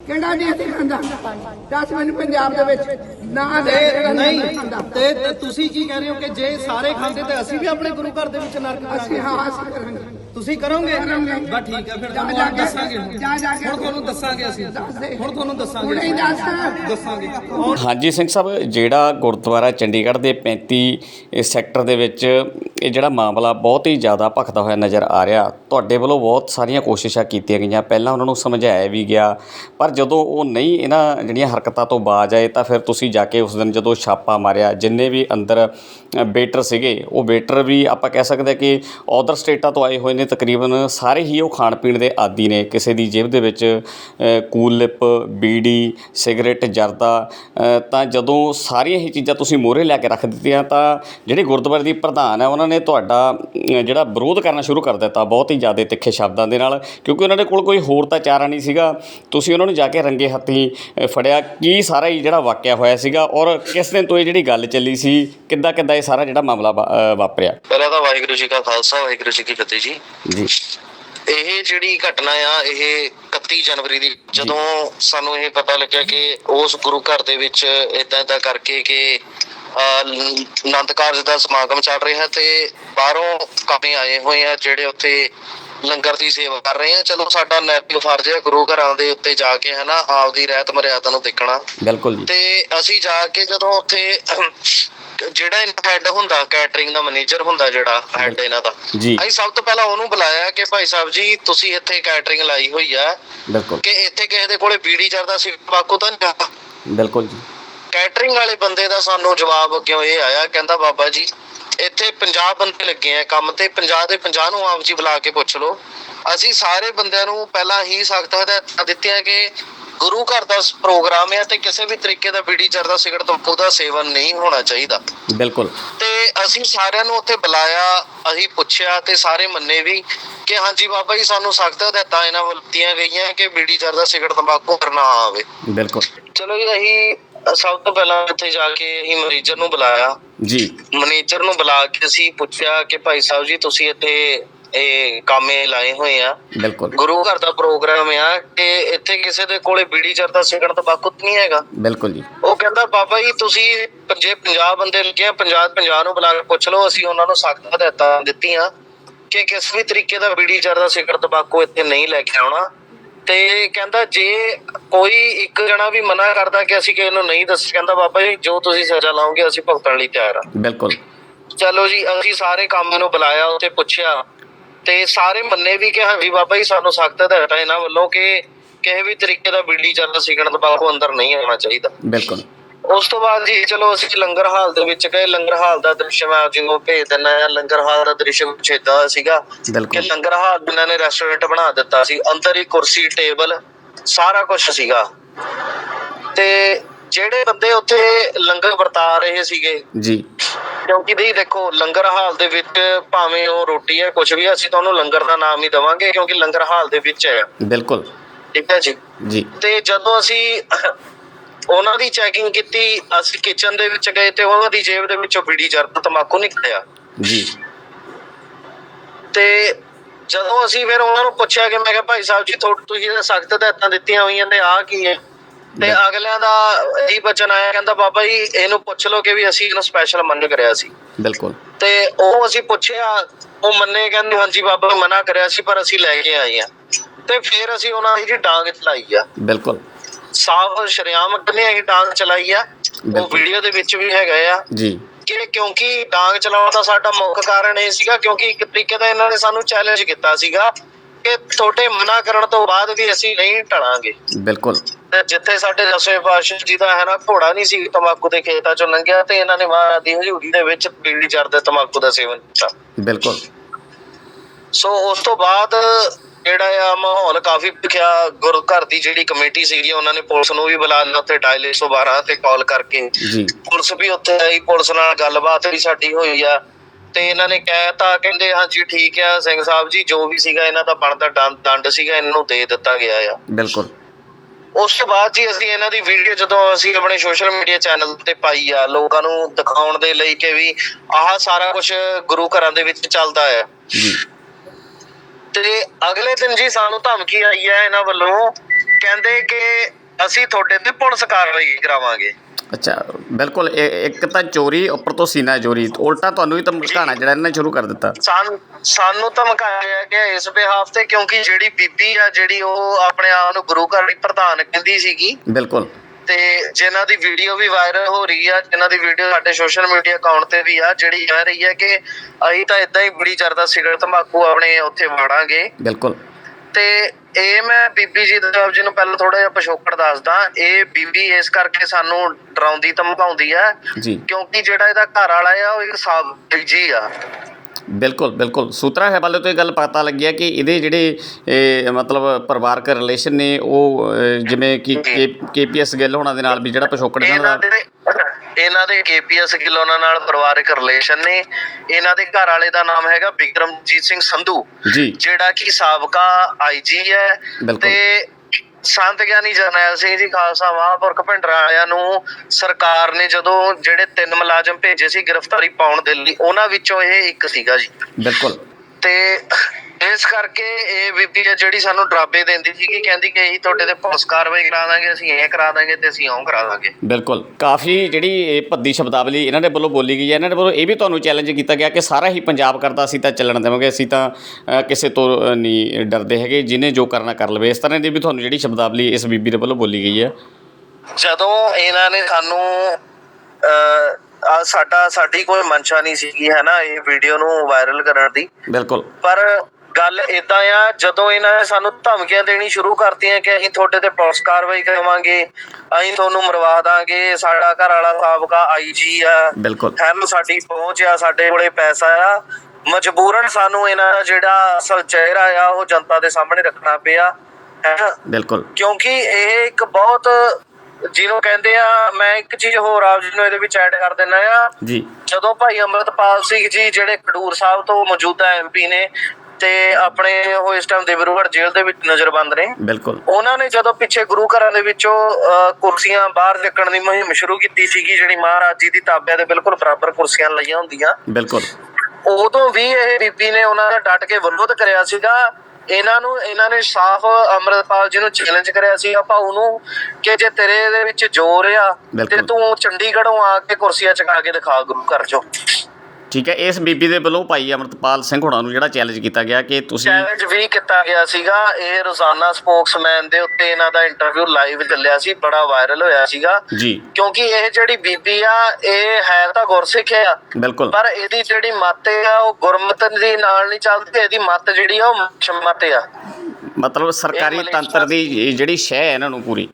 ਕਿਹੜਾ ਨਹੀਂ ਅਸੀਂ ਖਾਂਦਾ? ਦੱਸ ਮੈਨੂੰ ਪੰਜਾਬ ਦੇ ਵਿੱਚ ਨਾ ਤੇ ਨਹੀਂ ਤੇ ਤੁਸੀਂ ਕੀ ਕਹਿ ਰਹੇ ਹੋ ਕਿ ਜੇ ਸਾਰੇ ਖਾਂਦੇ ਤੇ ਅਸੀਂ ਵੀ ਆਪਣੇ ਗੁਰੂ ਘਰ ਦੇ ਵਿੱਚ ਨਰਕ ਅਸੀਂ ਹਾਂ ਅਸੀਂ ਕਰਾਂਗੇ। ਤੁਸੀਂ ਕਰੋਗੇ। ਬਸ ਠੀਕ ਹੈ ਫਿਰ ਤੁਹਾਨੂੰ ਜਾ ਹੁਣ ਕੇ- ਦੱਸਾਂਗੇ। ਹੁਣ ਜਾ- ਜਾ ਕੇ- ਹੁਣ ਤੁਹਾਨੂੰ ਦੱਸਾਂਗੇ ਅਸੀਂ। ਹੁਣ ਤੁਹਾਨੂੰ ਦੱਸਾਂਗੇ। ਹੁਣੇ ਹੀ ਦੱਸ ਦੱਸਾਂਗੇ। ਹੁਣ ਹਾਂਜੀ ਸਿੰਘ ਸਾਹਿਬ ਜਿਹੜਾ ਗੁਰਦੁਆਰਾ ਚੰਡੀਗੜ੍ਹ ਦੇ 35 ਇਹ ਸੈਕਟਰ ਦੇ ਵਿੱਚ ਇਹ ਜਿਹੜਾ ਮਾਮਲਾ ਬਹੁਤ ਹੀ ਜ਼ਿਆਦਾ ਭਖਦਾ ਹੋਇਆ ਨਜ਼ਰ ਆ ਰਿਹਾ। ਤੁਹਾਡੇ ਵੱਲੋਂ ਬਹੁਤ ਸਾਰੀਆਂ ਕੋਸ਼ਿਸ਼ਾਂ ਕੀਤੀਆਂ ਗਈਆਂ। ਪਹਿਲਾਂ ਉਹਨਾਂ ਨੂੰ ਸਮਝਾਇਆ ਵੀ ਗਿਆ ਪਰ ਜਦੋਂ ਉਹ ਨਹੀਂ ਇਹਨਾਂ ਜਿਹੜੀਆਂ ਹਰਕਤਾਂ ਤੋਂ ਬਾਜ ਆਏ ਤਾਂ ਫਿਰ ਤੁਸੀਂ ਜਾ ਕੇ ਉਸ ਦਿਨ ਜਦੋਂ ਛਾਪਾ ਮਾਰਿਆ ਜਿੰਨੇ ਵੀ ਅੰਦਰ ਵੇਟਰ ਸੀਗੇ ਉਹ ਵੇਟਰ ਵੀ ਆਪਾਂ ਕਹਿ ਸਕਦੇ ਹਾਂ ਕਿ ਅਦਰ ਸਟੇਟਾਂ ਤੋਂ ਆਏ ਹੋਏ ਨੇ ਤਕਰੀਬਨ ਸਾਰੇ ਹੀ ਉਹ ਖਾਣ ਪੀਣ ਦੇ ਆਦੀ ਨੇ। ਕਿਸੇ ਦੀ ਜੇਬ ਦੇ ਵਿੱਚ ਕੂਲ ਲਿਪ ਬੀੜੀ, ਸਿਗਰਟ, ਜਰਦਾ ਤਾਂ ਜਦੋਂ ਸਾਰੀਆਂ ਹੀ ਚੀਜ਼ਾਂ ਤੁਸੀਂ ਮੋਹਰੇ ਲਿਆ ਕੇ ਰੱਖ ਦਿੱਤੀਆਂ, ਤਾਂ ਜਿਹੜੇ ਗੁਰਦੁਆਰੇ ਦੀ ਪ੍ਰਧਾਨ ਹੈ ਉਹਨਾਂ ਨੇ ਤੁਹਾਡਾ ਜਿਹੜਾ ਵਿਰੋਧ ਕਰਨਾ ਸ਼ੁਰੂ ਕਰ ਦਿੱਤਾ ਬਹੁਤ ਹੀ ਜ਼ਿਆਦਾ ਤਿੱਖੇ ਸ਼ਬਦਾਂ ਦੇ ਨਾਲ, ਕਿਉਂਕਿ ਉਹਨਾਂ ਦੇ ਕੋਲ ਕੋਈ ਹੋਰ ਤਾਂ ਚਾਰਾ ਨਹੀਂ ਸੀਗਾ। ਤੁਸੀਂ ਉਹਨਾਂ ਨੂੰ ਜਾ ਕੇ ਰੰਗੇ ਹੱਥੀਂ ਫੜਿਆ ਕੀ ਸਾਰਾ ਹੀ ਜਿਹੜਾ ਵਾਕਿਆ ਹੋਇਆ ਸੀਗਾ ਔਰ ਕਿਸ ਦਿਨ ਤੋਂ ਇਹ ਜਿਹੜੀ ਗੱਲ ਚੱਲੀ ਸੀ ਕਿੱਦਾਂ ਕਿੱਦਾਂ ਇਹ ਸਾਰਾ ਜਿਹੜਾ ਮਾਮਲਾ ਵਾ- ਵਾਪਰਿਆ? ਪਹਿਲਾਂ ਤਾਂ ਵਾਹਿਗੁਰੂ ਜੀ ਕਾ ਖਾਲਸਾ, ਵਾਹਿਗੁਰੂ ਜੀ ਕੀ ਫਤਿਹ ਜੀ। ਜੀ। ਇਹ ਜਿਹੜੀ ਘਟਨਾ ਆ ਇਹ 31 ਜਨਵਰੀ ਦੀ ਜਦੋਂ ਸਾਨੂੰ ਇਹ ਪਤਾ ਲੱਗਿਆ ਕਿ ਉਸ ਗੁਰੂ ਘਰ ਦੇ ਵਿੱਚ ਇਦਾਂ ਇਦਾਂ ਕਰਕੇ ਕਿ ਅਹ, ਆਨੰਦ ਕਾਰਜ ਦਾ ਸਮਾਗਮ ਚੱਲ ਰਿਹਾ ਤੇ ਬਾਹਰੋਂ ਕਾਪੇ ਆਏ ਹੋਏ ਆ ਜਿਹੜੇ ਉੱਥੇ ਲੰਗਰ ਦੀ ਸੇਵਾ ਕਰ ਰਹੇ ਆ ਚਲੋ ਸਾਡਾ ਨੈਤਿਕ ਫਰਜ਼ ਹੈ ਗੁਰੂ ਘਰਾਂ ਦੇ ਉੱਤੇ ਜਾ ਕੇ ਹਨਾ ਆਪਦੀ ਰਹਿਤ ਮਰਿਆਦਾ ਨੂੰ ਦੇਖਣਾ। ਬਿਲਕੁਲ ਜੀ। ਤੇ ਅਸੀਂ ਜਾ ਕੇ ਜਦੋਂ ਉੱਥੇ ਜਿਹੜਾ ਹੈੱਡ ਹੁੰਦਾ ਕੈਟਰਿੰਗ ਦਾ ਮੈਨੇਜਰ ਹੁੰਦਾ ਜਿਹੜਾ ਹੈੱਡ ਇਹਨਾਂ ਦਾ ਅਸੀਂ ਸਭ ਤੋਂ ਪਹਿਲਾਂ ਉਹਨੂੰ ਬੁਲਾਇਆ ਕਿ ਭਾਈ ਸਾਹਿਬ ਜੀ ਤੁਸੀਂ ਇੱਥੇ ਕੈਟਰਿੰਗ ਲਾਈ ਹੋਈ ਆ। ਬਿਲਕੁਲ। ਕਿ ਇੱਥੇ ਕਿਸੇ ਦੇ ਕੋਲੇ ਬੀੜੀ ਚੜਦਾ ਸੀ ਬਾਕੂ ਤਾਂ। ਬਿਲਕੁਲ ਜੀ। ਕੈਟਰਿੰਗ ਵਾਲੇ ਬੰਦੇ ਦਾ ਸਾਨੂੰ ਜਵਾਬ ਕਿਉਂ ਇਹ ਆਇਆ ਕਹਿੰਦਾ ਬਾਬਾ ਜੀ ਇੱਥੇ 50 ਬੰਦੇ ਲੱਗੇ ਆ ਕੰਮ ਤੇ 50 ਦੇ 50 ਨੂੰ ਆਪ ਜੀ ਬੁਲਾ ਕੇ ਪੁੱਛ ਲਓ। ਅਸੀਂ ਸਾਰੇ ਬੰਦਿਆਂ ਨੂੰ ਪਹਿਲਾਂ ਹੀ ਸਖਤ ਹਦਾਇਤਾਂ ਦਿੱਤੀਆਂ ਕਿ ਗੁਰੂ ਘਰ ਦਾ ਪ੍ਰੋਗਰਾਮ ਹੈ ਤੇ ਕਿਸੇ ਵੀ ਤਰੀਕੇ ਦਾ ਬੀੜੀ ਚੜਦਾ ਸਿਗਰਟ ਤੰਬਾਕੂ ਦਾ ਸੇਵਨ ਨਹੀਂ ਹੋਣਾ ਚਾਹੀਦਾ। ਬਿਲਕੁਲ। ਤੇ ਅਸੀਂ ਸਾਰਿਆਂ ਨੂੰ ਉੱਥੇ ਬੁਲਾਇਆ ਅਸੀਂ ਪੁੱਛਿਆ ਤੇ ਸਾਰੇ ਮੰਨੇ ਵੀ ਕਿ ਹਾਂਜੀ ਬਾਬਾ ਜੀ ਸਾਨੂੰ ਸਖਤ ਹਦਾਇਤਾਂ ਇਹਨਾਂ ਵੱਲ ਦਿੱਤੀਆਂ ਗਈਆਂ ਕਿ ਬੀੜੀ ਚੜਦਾ ਸਿਗਰਟ ਤੰਬਾਕੂ ਕਰਨਾ ਆਵੇ। ਬਿਲਕੁਲ। ਚਲੋ ਜੀ ਅਸੀਂ ਸਭ ਤੋਂ ਪਹਿਲਾਂ ਉੱਥੇ ਜਾ ਕੇ ਅਸੀਂ ਮੈਨੇਜਰ ਨੂੰ ਬੁਲਾਇਆ। ਜੀ। ਮੈਨੇਜਰ ਨੂੰ ਬੁਲਾ ਕੇ ਅਸੀਂ ਪੁੱਛਿਆ ਕਿ ਭਾਈ ਸਾਹਿਬ ਜੀ ਤੁਸੀਂ ਇੱਥੇ ਇਹ ਕਾਮੇ ਲਾਏ ਹੋਏ ਆ। ਬਿਲਕੁਲ। ਗੁਰੂ ਘਰ ਦਾ ਪ੍ਰੋਗਰਾਮ ਆ ਕਿ ਇੱਥੇ ਕਿਸੇ ਦੇ ਕੋਲੇ ਬੀੜੀ ਚੜਦਾ ਸਿਗਰਟ ਤੰਬਾਕੂ ਨਹੀਂ ਹੈਗਾ। ਬਿਲਕੁਲ ਜੀ। ਉਹ ਕਹਿੰਦਾ ਬਾਬਾ ਜੀ ਤੁਸੀਂ ਜੇ 50 ਬੰਦੇ ਲੱਗੇ ਆ 50 50 ਨੂੰ ਬੁਲਾ ਕੇ ਪੁੱਛ ਲਓ ਅਸੀਂ ਉਹਨਾਂ ਨੂੰ ਸਖਤ ਹਦਾਇਤਾਂ ਦਿੱਤੀਆਂ ਕਿ ਕਿਸੇ ਵੀ ਤਰੀਕੇ ਦਾ ਬੀੜੀ ਚੜਦਾ ਸਿਗਰਟ ਤੰਬਾਕੂ ਇੱਥੇ ਨਹੀਂ ਲੈ ਕੇ ਆਉਣਾ। ਤੇ ਕਹਿੰਦਾ ਜੇ ਕੋਈ ਇੱਕ ਜਣਾ ਵੀ ਮਨਾ ਕਰਦਾ ਕਿ ਅਸੀਂ ਕਿਸੇ ਨੂੰ ਨਹੀਂ ਦੱਸ ਕਹਿੰਦਾ ਬਾਬਾ ਜੀ ਜੋ ਤੁਸੀਂ ਸਜ਼ਾ ਲਾਓਗੇ ਅਸੀਂ ਭੁਗਤਣ ਲਈ ਤਿਆਰ ਆ। ਬਿਲਕੁਲ। ਚਲੋ ਜੀ ਅਸੀਂ ਸਾਰੇ ਕੰਮ ਨੂੰ ਬੁਲਾਇਆ ਉੱਥੇ ਪੁੱਛਿਆ। ਤੇ ਸਾਰੇ ਮੰਨੇ ਵੀ ਕਿ ਹਾਂਜੀ ਬਾਬਾ ਜੀ ਸਾਨੂੰ ਸਖਤ ਹਦਾਇਤਾਂ ਇਹਨਾਂ ਵੱਲੋਂ ਕਿ ਕਿਸੇ ਵੀ ਤਰੀਕੇ ਦਾ ਬੀੜੀ ਚੜਦਾ ਸਿਗਰਟ ਤੰਬਾਕੂ ਅੰਦਰ ਨਹੀਂ ਆਉਣਾ ਚਾਹੀਦਾ। ਬਿਲਕੁਲ। ਉਸ ਤੋਂ ਬਾਅਦ ਜੀ ਚਲੋ ਅਸੀਂ ਲੰਗਰ ਹਾਲ ਦੇ ਵਿੱਚ ਗਏ। ਲੰਗਰ ਹਾਲ ਦਾ ਦ੍ਰਿਸ਼ ਮੈਂ ਆਪ ਜੀ ਨੂੰ ਭੇਜ ਦਿੰਦਾ ਹਾਂ। ਲੰਗਰ ਹਾਲ ਦਾ ਦ੍ਰਿਸ਼ ਕੁਛ ਏਦਾਂ ਸੀਗਾ ਕਿ ਲੰਗਰ ਹਾਲ ਇਹਨਾਂ ਨੇ ਰੈਸਟੋਰੈਂਟ ਬਣਾ ਦਿੱਤਾ ਸੀ। ਅੰਦਰ ਹੀ ਕੁਰਸੀ ਟੇਬਲ ਸਾਰਾ ਕੁਝ ਸੀਗਾ। ਤੇ ਜਿਹੜੇ ਬੰਦੇ ਉੱਥੇ ਲੰਗਰ ਵਰਤਾ ਰਹੇ ਸੀਗੇ ਜੀ। ਕਿਉਂਕਿ ਦੀ ਦੇਖੋ ਲੰਗਰ ਹਾਲ ਦੇ ਵਿੱਚ ਭਾਵੇਂ ਉਹ ਰੋਟੀ ਹੈ ਕੁਝ ਵੀ ਅਸੀਂ ਤੁਹਾਨੂੰ ਲੰਗਰ ਦਾ ਨਾਮ ਹੀ ਦਵਾਂਗੇ ਕਿਉਂਕਿ ਲੰਗਰ ਹਾਲ ਦੇ ਵਿੱਚ ਹੈ। ਬਿਲਕੁਲ। ਠੀਕ ਹੈ ਜੀ? ਜੀ। ਤੇ ਜਦੋਂ ਅਸੀਂ ਉਹਨਾਂ ਦੀ ਚੈਕਿੰਗ ਕੀਤੀ ਅਸੀਂ ਕਿਚਨ ਦੇ ਵਿੱਚ ਗਏ ਤੇ ਉਹਨਾਂ ਦੀ ਜੇਬ ਦੇ ਵਿੱਚੋਂ ਬੀੜੀ ਜਰਦ ਤਮਾਕੂ ਨਿਕਲਿਆ। ਜੀ। ਤੇ ਜਦੋਂ ਅਸੀਂ ਫਿਰ ਉਹਨਾਂ ਨੂੰ ਪੁੱਛਿਆ ਕਿ ਮੈਂ ਕਿਹਾ ਭਾਈ ਸਾਹਿਬ ਜੀ ਤੁਹਾਡੇ ਤੁਸੀਂ ਇਹ ਸਖਤ ਹਦਾਇਤਾਂ ਦਿੱਤੀਆਂ ਹੋਈਆਂ ਤੇ ਆਹ ਕੀ ਹੈ? ਤੇ ਅਗਲਿਆਂ ਦਾ ਇਹੀ ਬਚਨ ਆਇਆ ਕਹਿੰਦਾ ਬਾਬਾ ਜੀ ਇਹਨੂੰ ਪੁੱਛ ਲਓ ਕਿ ਵੀ ਅਸੀਂ ਇਹਨੂੰ ਸਪੈਸ਼ਲ ਮੰਨ ਕਰਿਆ ਸੀ। ਬਿਲਕੁਲ। ਤੇ ਉਹ ਅਸੀਂ ਪੁੱਛਿਆ ਉਹ ਮੰਨੇ ਕਹਿੰਦੇ ਹਾਂਜੀ ਬਾਬਾ ਮਨਾ ਕਰਿਆ ਸੀ ਪਰ ਅਸੀਂ ਲੈ ਕੇ ਆਏ ਆ ਤੇ ਫਿਰ ਅਸੀਂ ਉਹਨਾਂ ਦੀ ਜੀ ਡਾਂਗ ਚਲਾਈ ਆ। ਬਿਲਕੁਲ। ਸਾਫ਼ ਸ਼ਰਿਆਮ ਕੰਨੇ ਅਸੀਂ ਡਾਂਗ ਚਲਾਈ ਆ। ਉਹ। ਵੀਡੀਓ ਦੇ ਵਿੱਚ ਵੀ ਹੈਗਾ ਆ। ਜੀ। ਕਿ ਕਿਉਂਕਿ ਡਾਂਗ ਚਲਾਉਣ ਦਾ ਸਾਡਾ ਮੁੱਖ ਕਾਰਨ ਇਹ ਸੀਗਾ ਕਿਉਂਕਿ ਇੱਕ ਤਰੀਕੇ ਦਾ ਇਹਨਾਂ ਨੇ ਸਾਨੂੰ ਚੈਲੰਜ ਕੀਤਾ ਸੀਗਾ ਕਿ ਤੁਹਾਡੇ ਮਨਾ ਕਰਨ ਤੋਂ ਬਾਅਦ ਵੀ ਅਸੀਂ ਨਹੀਂ ਟਲਾਂਗੇ। ਬਿਲਕੁਲ। ਜਿੱਥੇ ਸਾਡੇ ਦਸਵੇਂ ਪਾਤਸ਼ਾਹ ਜੀ ਦਾ ਹੈ ਨਾ ਘੋੜਾ ਨਹੀਂ ਸੀ ਤਮਾਕੂ ਦੇ ਖੇਤਾਂ ਚੋਂ ਲੰਘਿਆ ਤੇ ਇਹਨਾਂ ਨੇ ਮਹਾਰਾਜ ਦੀ ਹਜ਼ੂਰੀ ਦੇ ਵਿੱਚ ਬੀੜੀ ਚੜਦੇ ਤਮਾਕੂ ਦਾ ਸੇਵਨ ਕੀਤਾ। ਬਿਲਕੁਲ। ਸੋ ਉਸ ਤੋਂ ਬਾਅਦ ਜਿਹੜਾ ਆ ਮਾਹੌਲ ਕਾਫੀ ਵਿਖਿਆ ਗੁਰੂ ਘਰ ਦੀ ਜਿਹੜੀ ਕਮੇਟੀ ਸੀਗੀ ਉਹਨਾਂ ਨੇ ਪੁਲਿਸ ਨੂੰ ਵੀ ਬੁਲਾ ਲਿਆ ਉੱਥੇ ਡਾਇਲ 112 ਤੇ ਕਾਲ ਕਰਕੇ। ਪੁਲਿਸ ਵੀ ਉੱਥੇ ਆਈ ਪੁਲਿਸ ਨਾਲ ਗੱਲਬਾਤ ਵੀ ਸਾਡੀ ਹੋਈ ਆ। ਤੇ ਇਹਨਾਂ ਨੇ ਕਹਿਤਾ ਕਹਿੰਦੇ ਹਾਂਜੀ ਠੀਕ ਆ ਸਿੰਘ ਸਾਹਿਬ ਜੀ ਜੋ ਵੀ ਸੀਗਾ ਇਹਨਾਂ ਦਾ ਬਣਦਾ ਦੰਡ- ਸੀਗਾ ਇਹਨਾਂ ਨੂੰ ਦੇ ਦਿੱਤਾ ਗਿਆ ਆ। ਬਿਲਕੁਲ। ਉਸ ਤੋਂ ਬਾਅਦ ਜੀ ਅਸੀਂ ਇਹਨਾਂ ਦੀ ਵੀਡੀਓ ਜਦੋਂ ਅਸੀਂ ਆਪਣੇ ਸੋਸ਼ਲ ਮੀਡੀਆ ਚੈਨਲ ਤੇ ਪਾਈ ਆ ਲੋਕਾਂ ਨੂੰ ਦਿਖਾਉਣ ਦੇ ਲਈ ਕਿ ਵੀ ਆਹ ਸਾਰਾ ਕੁਝ ਗੁਰੂ ਘਰਾਂ ਦੇ ਵਿੱਚ ਚੱਲਦਾ ਜੀ। ਤੇ ਅਗਲੇ ਦਿਨ ਜੀ ਸਾਨੂੰ ਧਮਕੀ ਆਈ ਹੈ ਇਹਨਾਂ ਵੱਲੋਂ ਕਹਿੰਦੇ ਕਿ ਅਸੀਂ ਤੁਹਾਡੇ ਤੇ ਪੁਲਿਸ ਕਾਰਵਾਈ ਕਰਾਵਾਂਗੇ। ਅੱਛਾ ਬਿਲਕੁਲ ਇਹ- ਇੱਕ ਤਾਂ ਚੋਰੀ ਉੱਪਰ ਤੋਂ ਸੀਨਾ ਚੋਰੀ ਉਲਟਾ ਤੁਹਾਨੂੰ ਹੀ ਧਮਕਾਉਣਾ ਜਿਹੜਾ ਇਹਨਾਂ ਨੇ ਸ਼ੁਰੂ ਕਰ ਦਿੱਤਾ। ਸਾਨ ਸਾਨੂੰ ਧਮਕਾਇਆ ਗਿਆ ਇਸ ਬਿਹਾਫ ਤੇ ਕਿਉਂਕਿ ਜਿਹੜੀ ਬੀਬੀ ਆ ਜਿਹੜੀ ਉਹ ਆਪਣੇ ਆਪ ਨੂੰ ਗੁਰੂ ਘਰ ਦੀ ਪ੍ਰਧਾਨ ਕਹਿੰਦੀ ਸੀਗੀ ਬਿਲਕੁਲ। ਤੇ ਜਿਨ੍ਹਾਂ ਦੀ ਵੀਡੀਓ ਵੀ ਵਾਇਰਲ ਹੋ ਰਹੀ ਆ ਜਿਨ੍ਹਾਂ ਦੀ ਵੀਡੀਓ ਸਾਡੇ ਸੋਸ਼ਲ ਮੀਡੀਆ ਅਕਾਊਂਟ ਤੇ ਵੀ ਆ ਜਿਹੜੀ ਕਹਿ ਰਹੀ ਹੈ ਕਿ ਅਸੀਂ ਤਾਂ ਇਦਾਂ ਹੀ ਬੜੀ ਚਰਦਾ ਸਿਗਰਟ ਤੰਬਾਕੂ ਆਪਣੇ ਉੱਥੇ ਵਾੜਾਂਗੇ। ਬਿਲਕੁਲ। ਤੇ ਇਹ ਮੈਂ ਬੀਬੀ ਜੀ ਦਾ ਜੀ ਨੂੰ ਪਹਿਲਾਂ ਥੋੜਾ ਜਿਹਾ ਪਿਛੋਕੜ ਦੱਸਦਾ ਇਹ ਬੀਬੀ ਇਸ ਕਰਕੇ ਸਾਨੂੰ ਡਰਾਉਂਦੀ ਧਮਕਾਉਂਦੀ ਆ ਜੀ। ਕਿਉਂਕਿ ਜਿਹੜਾ ਇਹਦਾ ਘਰ ਵਾਲਾ ਆ ਉਹ ਇੱਕ ਸਾਬ ਜੀ ਆ। ਬਿਲਕੁਲ ਬਿਲਕੁਲ। ਸੂਤਰਾ ਹੈ ਵਾਲੇ ਤੋਂ ਇਹ ਗੱਲ ਪਤਾ ਲੱਗਿਆ ਕਿ ਇਹਦੇ ਜਿਹੜੇ ਮਤਲਬ ਪਰਿਵਾਰਕ ਰਿਲੇਸ਼ਨ ਨੇ ਉਹ ਜਿਵੇਂ ਕਿ ਕੇਪੀਐਸ ਗਿੱਲ ਹੋਣਾ ਦੇ ਨਾਲ ਵੀ ਜਿਹੜਾ ਪਿਛੋਕੜ ਇਹਨਾਂ ਦਾ ਇਹਨਾਂ ਦੇ ਕੇਪੀਐਸ ਗਿੱਲ ਉਹਨਾਂ ਨਾਲ ਪਰਿਵਾਰਕ ਰਿਲੇਸ਼ਨ ਨੇ। ਇਹਨਾਂ ਦੇ ਘਰ ਵਾਲੇ ਦਾ ਨਾਮ ਹੈਗਾ ਬਿਕਰਮਜੀਤ ਸਿੰਘ ਸੰਧੂ ਜੀ। ਜਿਹੜਾ ਕਿ ਸਾਬਕਾ ਆਈਜੀ ਹੈ। ਤੇ ਸੰਤ ਗਿਆਨੀ ਜਰਨੈਲ ਸਿੰਘ ਜੀ ਖਾਲਸਾ ਮਹਾਂਪੁਰਖ ਭਿੰਡਰਾਂ ਵਾਲਿਆਂ ਨੂੰ ਸਰਕਾਰ ਨੇ ਜਦੋਂ ਜਿਹੜੇ ਤਿੰਨ ਮੁਲਾਜ਼ਮ ਭੇਜੇ ਸੀ ਗ੍ਰਿਫਤਾਰੀ ਪਾਉਣ ਦੇ ਲਈ ਉਹਨਾਂ ਵਿੱਚੋਂ ਇਹ ਇੱਕ ਸੀਗਾ ਜੀ। ਬਿਲਕੁਲ। ਤੇ ਇਸ ਕਰਕੇ ਇਹ ਬੀਬੀ ਆ ਜਿਹੜੀ ਸਾਨੂੰ ਡਰਾਬੇ ਦਿੰਦੀ ਸੀ ਕਿ ਕਹਿੰਦੀ ਕਿ ਅਸੀਂ ਤੁਹਾਡੇ ਤੇ ਪੁਲਿਸ ਕਾਰਵਾਈ ਕਰਾ ਦਾਂਗੇ ਅਸੀਂ ਇਹ ਕਰਾ ਦਾਂਗੇ ਤੇ ਅਸੀਂ ਉਹ ਕਰਾ ਦਾਂਗੇ। ਬਿਲਕੁਲ। ਕਾਫੀ ਜਿਹੜੀ ਇਹ ਭੱਦੀ ਸ਼ਬਦਾਵਲੀ ਇਹਨਾਂ ਦੇ ਵੱਲੋਂ ਬੋਲੀ ਗਈ ਹੈ। ਇਹਨਾਂ ਦੇ ਵੱਲੋਂ ਇਹ ਵੀ ਤੁਹਾਨੂੰ ਚੈਲੰਜ ਕੀਤਾ ਗਿਆ ਕਿ ਸਾਰਾ ਹੀ ਪੰਜਾਬ ਕਰਦਾ ਅਸੀਂ ਤਾਂ ਚੱਲਣ ਦੇਵਾਂਗੇ। ਅਸੀਂ ਤਾਂ ਅ, ਕਿਸੇ ਤੋਂ ਨਹੀਂ ਡਰਦੇ ਹੈਗੇ। ਜਿਹਨੇ ਜੋ ਕਰਨਾ ਕਰ ਲਵੇ। ਇਸ ਤਰ੍ਹਾਂ ਦੀ ਵੀ ਤੁਹਾਨੂੰ ਜਿਹੜੀ ਸ਼ਬਦਾਵਲੀ ਇਸ ਬੀਬੀ ਦੇ ਵੱਲੋਂ ਬੋਲੀ ਗਈ ਹੈ। ਜਦੋਂ ਇਹਨਾਂ ਨੇ ਸਾਨੂੰ ਅਹ, ਆ ਸਾਡਾ ਸਾਡੀ ਕੋਈ ਮਨਸ਼ਾ ਨਹੀਂ ਸੀਗੀ ਹੈ ਨਾ ਇਹ ਵੀਡੀਓ ਨੂੰ ਵਾਇਰਲ ਕਰਨ ਦੀ। ਬਿਲਕੁਲ। ਪਰ ਗੱਲ ਇਦਾਂ ਆ ਜਦੋਂ ਇਹਨਾਂ ਨੇ ਸਾਨੂੰ ਧਮਕੀਆਂ ਦੇਣੀ ਸ਼ੁਰੂ ਕਰਤੀਆਂ ਕਿ ਅਸੀਂ ਤੁਹਾਡੇ ਤੇ ਪੁਲਿਸ ਕਾਰਵਾਈ ਕਰਾਵਾਂਗੇ ਅਸੀਂ ਤੁਹਾਨੂੰ ਮਰਵਾ ਦਾਂਗੇ ਸਾਡਾ ਘਰ ਵਾਲਾ ਸਾਬਕਾ ਆਈਜੀ ਆ। ਬਿਲਕੁਲ। ਹੈਲੋ ਸਾਡੀ ਪਹੁੰਚ ਆ ਸਾਡੇ ਕੋਲੇ ਪੈਸਾ ਆ। ਮਜਬੂਰਨ ਸਾਨੂੰ ਇਹਨਾਂ ਦਾ ਜਿਹੜਾ ਅਸਲ ਚਿਹਰਾ ਆ ਉਹ ਜਨਤਾ ਦੇ ਸਾਹਮਣੇ ਰੱਖਣਾ ਪਿਆ। ਹੈ ਨਾ ਬਿਲਕੁਲ। ਕਿਉਂਕਿ ਇਹ ਇੱਕ ਬਹੁਤ ਜਿਹਨੂੰ ਕਹਿੰਦੇ ਆ ਮੈਂ ਇੱਕ ਚੀਜ਼ ਹੋਰ ਆਪ ਜੀ ਨੂੰ ਇਹਦੇ ਵਿੱਚ ਐਡ ਕਰ ਦਿੰਦਾ ਆ। ਜੀ। ਜਦੋਂ ਭਾਈ ਅੰਮ੍ਰਿਤਪਾਲ ਸਿੰਘ ਜੀ ਜਿਹੜੇ ਖਡੂਰ ਸਾਹਿਬ ਤੋਂ ਮੌਜੂਦਾ ਐਮਪੀ ਨੇ ਤੇ ਆਪਣੇ ਉਹ ਇਸ ਟਾਈਮ ਦੇਵਰੂਗੜ੍ਹ ਜੇਲ੍ਹ ਦੇ ਵਿੱਚ ਨਜ਼ਰਬੰਦ ਨੇ। ਬਿਲਕੁਲ। ਉਹਨਾਂ ਨੇ ਜਦੋਂ ਪਿੱਛੇ ਗੁਰੂ ਘਰਾਂ ਦੇ ਵਿੱਚੋਂ ਕੁਰਸੀਆਂ ਬਾਹਰ ਚੱਕਣ ਦੀ ਮੁਹਿੰਮ ਸ਼ੁਰੂ ਕੀਤੀ ਸੀਗੀ ਜਿਹੜੀ ਮਹਾਰਾਜ ਜੀ ਦੀ ਤਾਬਿਆਂ ਦੇ ਬਿਲਕੁਲ ਬਰਾਬਰ ਕੁਰਸੀਆਂ ਲਈਆਂ ਹੁੰਦੀਆਂ। ਬਿਲਕੁਲ। ਉਦੋਂ ਵੀ ਇਹ ਬੀਬੀ ਨੇ ਉਹਨਾਂ ਦਾ ਡਟ ਕੇ ਵਿਰੋਧ ਕਰਿਆ ਸੀਗਾ। ਇਹਨਾਂ ਨੂੰ ਇਹਨਾਂ ਨੇ ਸਾਫ਼ ਅੰਮ੍ਰਿਤਪਾਲ ਜੀ ਨੂੰ ਚੈਲੰਜ ਕਰਿਆ ਸੀ ਭਾਊ ਨੂੰ ਕਿ ਜੇ ਤੇਰੇ ਦੇ ਵਿੱਚ ਜ਼ੋਰ ਆ ਤੇ। ਤੂੰ ਚੰਡੀਗੜ੍ਹੋਂ ਆ ਕੇ ਕੁਰਸੀਆਂ ਚਕਾ ਕੇ ਦਿਖਾ ਗੁਰੂ ਘਰ ਚੋਂ। ਠੀਕ ਹੈ ਇਸ ਬੀਬੀ ਦੇ ਵੱਲੋਂ ਭਾਈ ਅਮਰਤਪਾਲ ਸਿੰਘ ਹੋਣਾ ਨੂੰ ਜਿਹੜਾ ਚੈਲੰਜ ਕੀਤਾ ਗਿਆ ਕਿ ਤੁਸੀਂ ਚੈਲੰਜ ਵੀ ਕੀਤਾ ਗਿਆ ਸੀਗਾ। ਇਹ ਰੋਜ਼ਾਨਾ ਸਪੋਕਸਮੈਨ ਦੇ ਉੱਤੇ ਇਹਨਾਂ ਦਾ ਇੰਟਰਵਿਊ ਲਾਈਵ ਚੱਲਿਆ ਸੀ ਬੜਾ ਵਾਇਰਲ ਹੋਇਆ ਸੀਗਾ। ਜੀ। ਕਿਉਂਕਿ ਇਹ ਜਿਹੜੀ ਬੀਬੀ ਆ ਇਹ ਹੈ ਤਾਂ ਗੁਰਸਿੱਖ ਆ। ਬਿਲਕੁਲ। ਪਰ ਇਹਦੀ ਜਿਹੜੀ ਮੱਤ ਆ ਉਹ ਗੁਰਮਤ ਦੀ ਨਾਲ ਨਹੀਂ ਚੱਲਦੀ ਇਹਦੀ ਮੱਤ ਜਿਹੜੀ ਆ ਉਹ ਮਤ ਆ। ਮਤਲਬ ਸਰਕਾਰੀ ਤੰਤਰ ਦੀ ਜਿਹੜੀ ਸ਼ੈ ਹੈ ਇਹਨਾਂ ਨੂੰ ਪੂਰੀ।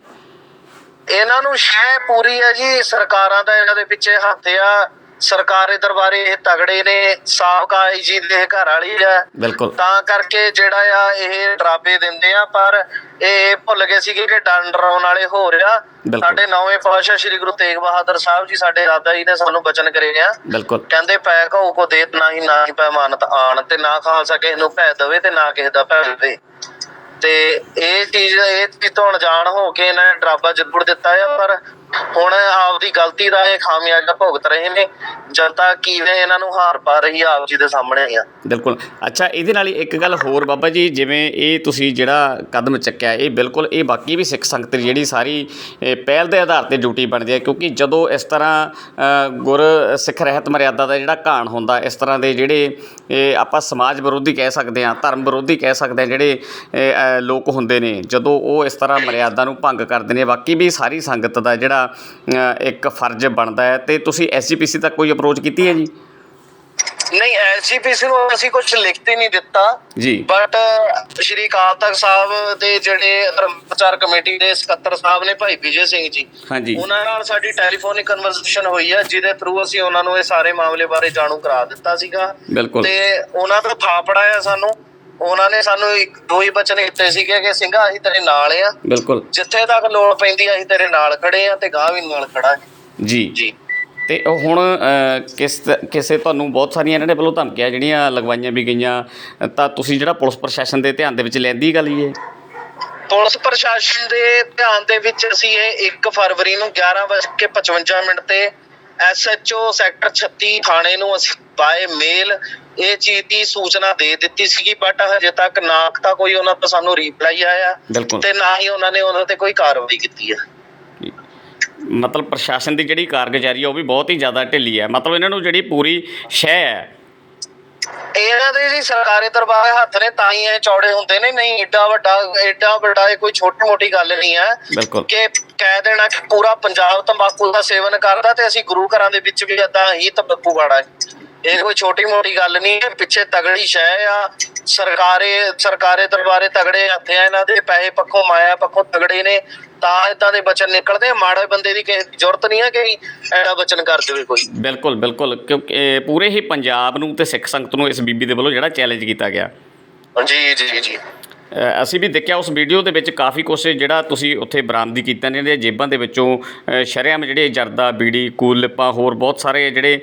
ਇਹਨਾਂ ਨੂੰ ਸ਼ੈ ਪੂਰੀ ਹੈ ਜੀ ਸਰਕਾਰਾਂ ਦਾ ਇਹਨਾਂ ਦੇ ਪਿੱਛੇ ਹੱਥ ਆ। ਸਰਕਾਰੀ ਦਰਬਾਰੇ ਇਹ ਤਗੜੇ ਨੇ ਸਾਬਕਾ ਆਈਜੀ ਦੇ ਘਰ ਵਾਲੀ ਬਿਲਕੁਲ। ਤਾਂ ਕਰਕੇ ਜਿਹੜਾ ਆ ਇਹ ਡਰਾਬੇ ਦਿੰਦੇ ਆ ਪਰ ਇਹ ਭੁੱਲ ਗਏ ਸੀਗੇ ਕਿ ਡਰਾਉਣ ਵਾਲੇ ਹੋ ਰਿਹਾ ਬਿਲਕੁਲ। ਸਾਡੇ ਨੌਵੇਂ ਪਾਤਸ਼ਾਹ ਸ੍ਰੀ ਗੁਰੂ ਤੇਗ ਬਹਾਦਰ ਸਾਹਿਬ ਜੀ ਸਾਡੇ ਦਾਦਾ ਜੀ ਨੇ ਸਾਨੂੰ ਬਚਨ ਕਰੇ ਆ। ਬਿਲਕੁਲ। ਕਹਿੰਦੇ ਪੈ ਕਹੋ ਕੋ ਦੇਤ ਨਾ ਹੀ ਨਾ ਹੀ ਪੈ ਮਾਨਤ ਆਣ ਤੇ ਨਾ ਖਾਲਸਾ ਕਿਸੇ ਨੂੰ ਭੈ ਦੇਵੇ ਤੇ ਨਾ ਕਿਸੇ ਦਾ ਭੈ ਦੇਵੇ ਤੇ ਇਹ ਚੀਜ਼ ਇਹ ਚੀਜ਼ ਤੋਂ ਅਣਜਾਣ ਹੋ ਕੇ ਇਹਨਾਂ ਨੇ ਡਰਾਬਾ ਜ਼ਰੂਰ ਦਿੱਤਾ ਆ ਪਰ ਹੁਣ ਆਪਦੀ ਗਲਤੀ ਦਾ ਇਹ ਖਾਮਿਆਜ਼ਾ ਭੁਗਤ ਰਹੇ ਨੇ ਜਨਤਾ ਕਿਵੇਂ ਇਹਨਾਂ ਨੂੰ ਹਾਰ ਪਾ ਰਹੀ ਆ ਆਪ ਜੀ ਦੇ ਸਾਹਮਣੇ ਆ। ਬਿਲਕੁਲ। ਅੱਛਾ, ਇਹਦੇ ਨਾਲ ਹੀ ਇੱਕ ਗੱਲ ਹੋਰ ਬਾਬਾ ਜੀ, ਜਿਵੇਂ ਇਹ ਤੁਸੀਂ ਜਿਹੜਾ ਕਦਮ ਚੱਕਿਆ, ਇਹ ਬਿਲਕੁਲ ਇਹ ਬਾਕੀ ਵੀ ਸਿੱਖ ਸੰਗਤ ਜਿਹੜੀ ਸਾਰੀ, ਇਹ ਪਹਿਲ ਦੇ ਆਧਾਰ ਤੇ ਡਿਊਟੀ ਬਣਦੀ ਹੈ, ਕਿਉਂਕਿ ਜਦੋਂ ਇਸ ਤਰ੍ਹਾਂ ਗੁਰ ਸਿੱਖ ਰਹਿਤ ਮਰਿਆਦਾ ਦਾ ਜਿਹੜਾ ਘਾਣ ਹੁੰਦਾ, ਇਸ ਤਰ੍ਹਾਂ ਦੇ ਜਿਹੜੇ, ਇਹ ਆਪਾਂ ਸਮਾਜ ਵਿਰੋਧੀ ਕਹਿ ਸਕਦੇ ਹਾਂ, ਧਰਮ ਵਿਰੋਧੀ ਕਹਿ ਸਕਦੇ ਹਾਂ, ਜਿਹੜੇ ਲੋਕ ਹੁੰਦੇ ਨੇ, ਜਦੋਂ ਉਹ ਇਸ ਤਰ੍ਹਾਂ ਮਰਿਆਦਾ ਨੂੰ ਭੰਗ ਕਰਦੇ ਨੇ, ਬਾਕੀ ਵੀ ਸਾਰੀ ਸੰਗਤ ਦਾ ਜਿਹੜਾ ਇੱਕ ਫਰਜ਼ ਬਣਦਾ ਹੈ। ਤੇ ਤੁਸੀਂ ਐਸਜੀਪੀਸੀ ਤੱਕ ਕੋਈ ਅਪਰੋਚ ਕੀਤੀ ਹੈ ਜੀ? ਨਹੀਂ ਐਸਜੀਪੀਸੀ ਨੂੰ ਅਸੀਂ ਕੁਝ ਲਿਖਤੇ ਨਹੀਂ ਦਿੱਤਾ। ਜੀ। ਬਟ ਸ਼੍ਰੀ ਅਕਾਲ ਤਖਤ ਸਾਹਿਬ ਦੇ ਜਿਹੜੇ ਪ੍ਰਚਾਰ ਕਮੇਟੀ ਦੇ ਸਕੱਤਰ ਸਾਹਿਬ ਨੇ ਭਾਈ ਵਿਜੇ ਸਿੰਘ ਜੀ ਹਾਂਜੀ। ਉਹਨਾਂ ਨਾਲ ਸਾਡੀ ਟੈਲੀਫੋਨਿਕ ਕਨਵਰਸੇਸ਼ਨ ਹੋਈ ਹੈ ਜਿਹਦੇ ਥਰੂ ਅਸੀਂ ਉਹਨਾਂ ਨੂੰ ਇਹ ਸਾਰੇ ਮਾਮਲੇ ਬਾਰੇ ਜਾਣੂ ਕਰਾ ਦਿੱਤਾ ਸੀਗਾ। ਤੇ ਉਹਨਾਂ ਤੋਂ ਥਾਪੜਾ ਆ ਸਾਨੂੰ। ਉਹਨਾਂ ਨੇ ਸਾਨੂੰ ਇੱਕ ਦੋ ਹੀ ਬਚਨ ਦਿੱਤੇ ਸੀਗੇ ਕਿ ਸਿੰਘਾ ਅਸੀਂ ਤੇਰੇ ਨਾਲ ਆ। ਬਿਲਕੁਲ। ਜਿੱਥੇ ਤੱਕ ਲੋੜ ਪੈਂਦੀ ਆ ਅਸੀਂ ਤੇਰੇ ਨਾਲ ਖੜੇ ਆ ਤੇ ਗਾਂ ਵੀ ਨਾਲ ਖੜਾਂਗੇ। ਜੀ। ਜੀ। ਤੇ ਉਹ ਹੁਣ ਕਿਸ ਕਿਸੇ ਤੁਹਾਨੂੰ ਬਹੁਤ ਸਾਰੀਆਂ ਇਹਨਾਂ ਦੇ ਵੱਲੋਂ ਧਮਕੀਆਂ ਜਿਹੜੀਆਂ ਲਗਵਾਈਆਂ ਵੀ ਗਈਆਂ ਤਾਂ ਤੁਸੀਂ ਜਿਹੜਾ ਪੁਲਿਸ ਪ੍ਰਸ਼ਾਸਨ ਦੇ ਧਿਆਨ ਦੇ ਵਿੱਚ ਲੈਂਦੀ ਗੱਲ ਇਹ? ਪੁਲਿਸ ਪ੍ਰਸ਼ਾਸਨ ਦੇ ਧਿਆਨ ਦੇ ਵਿੱਚ ਅਸੀਂ ਇਹ 1 ਫਰਵਰੀ ਨੂੰ 11:55 ਮਿੰਟ ਤੇ ਐਸਐਚਓ ਸੈਕਟਰ 36 ਥਾਣੇ ਨੂੰ ਅਸੀਂ ਬਾਏ ਮੇਲ ਇਹ ਚੀਜ਼ ਦੀ ਸੂਚਨਾ ਦੇ ਦਿੱਤੀ ਸੀਗੀ ਬਟ ਹਜੇ ਤੱਕ ਨਾ ਤਾਂ ਕੋਈ ਉਹਨਾਂ ਤੋਂ ਸਾਨੂੰ ਰਿਪਲਾਈ ਆਇਆ ਤੇ ਨਾ ਹੀ ਉਹਨਾਂ ਨੇ ਉਹਨਾਂ ਤੇ ਕੋਈ ਕਾਰਵਾਈ ਕੀਤੀ ਹੈ ਮਤਲਬ ਪ੍ਰਸ਼ਾਸਨ ਦੀ ਜਿਹੜੀ ਕਾਰਗੁਜ਼ਾਰੀ ਹੈ ਉਹ ਵੀ ਬਹੁਤ ਹੀ ਜ਼ਿਆਦਾ ਢਿੱਲੀ ਹੈ ਮਤਲਬ ਇਹਨਾਂ ਨੂੰ ਜਿਹੜੀ ਪੂਰੀ ਸ਼ਹਿ ਹੈ ਇਹਨਾਂ ਦੇ ਜੀ ਸਰਕਾਰੀ ਦਰਬਾਰ ਹੱਥ ਨੇ ਤਾਂ ਹੀ ਇਹ ਚੌੜੇ ਹੁੰਦੇ ਨੇ। ਨਹੀਂ ਏਡਾ ਵੱਡਾ ਏਡਾ ਵੱਡਾ ਇਹ ਕੋਈ ਛੋਟੀ ਮੋਟੀ ਗੱਲ ਨਹੀਂ ਹੈ ਕਿ ਕਹਿ ਦੇਣਾ ਕਿ ਪੂਰਾ ਪੰਜਾਬ ਤੰਬਾਕੂ ਦਾ ਸੇਵਨ ਕਰਦਾ ਤੇ ਅਸੀਂ ਗੁਰੂ ਘਰਾਂ ਦੇ ਵਿੱਚ ਵੀ ਏਦਾਂ ਹੀ ਤੰਬਾਕੂ ਹੈ ਇਹ ਕੋਈ ਛੋਟੀ ਮੋਟੀ ਗੱਲ ਨਹੀਂ ਹੈ ਪਿੱਛੇ ਤਗੜੀ ਸ਼ੈ ਆ। ਸਰਕਾਰੇ ਸਰਕਾਰੇ ਦਰਬਾਰੇ ਤਗੜੇ ਹੱਥ ਆ ਇਹਨਾਂ ਦੇ ਪੈਸੇ ਪੱਖੋਂ ਮਾਇਆ ਪੱਖੋਂ ਤਗੜੇ ਨੇ ਤਾਂ ਇਦਾਂ ਦੇ ਬਚਨ ਨਿਕਲਦੇ ਆ। ਮਾੜੇ ਬੰਦੇ ਦੀ ਕਿਸੇ ਦੀ ਜ਼ਰੂਰਤ ਨਹੀਂ ਹੈ ਕਿ ਐਡਾ ਬਚਨ ਕਰ ਦੇਵੇ ਕੋਈ। ਬਿਲਕੁਲ ਬਿਲਕੁਲ ਕਿਉਂਕਿ ਪੂਰੇ ਹੀ ਪੰਜਾਬ ਨੂੰ ਤੇ ਸਿੱਖ ਸੰਗਤ ਨੂੰ ਇਸ ਬੀਬੀ ਦੇ ਵੱਲੋਂ ਜਿਹੜਾ ਚੈਲੰਜ ਕੀਤਾ ਗਿਆ। ਜੀ ਜੀ ਜੀ। ਅਸੀਂ ਵੀ ਦੇਖਿਆ ਉਸ ਵੀਡੀਓ ਦੇ ਵਿੱਚ ਕਾਫੀ ਕੁਛ ਜਿਹੜਾ ਤੁਸੀਂ ਉੱਥੇ ਬਰਾਮਦੀ ਕੀਤਾ ਨੇ ਜਿਹੜੇ ਜੇਬਾਂ ਦੇ ਵਿੱਚੋਂ ਅ, ਸ਼ਰੇਆਮ ਜਿਹੜੇ ਜਰਦਾ ਬੀੜੀ ਕੂਲ ਹੋਰ ਬਹੁਤ ਸਾਰੇ ਜਿਹੜੇ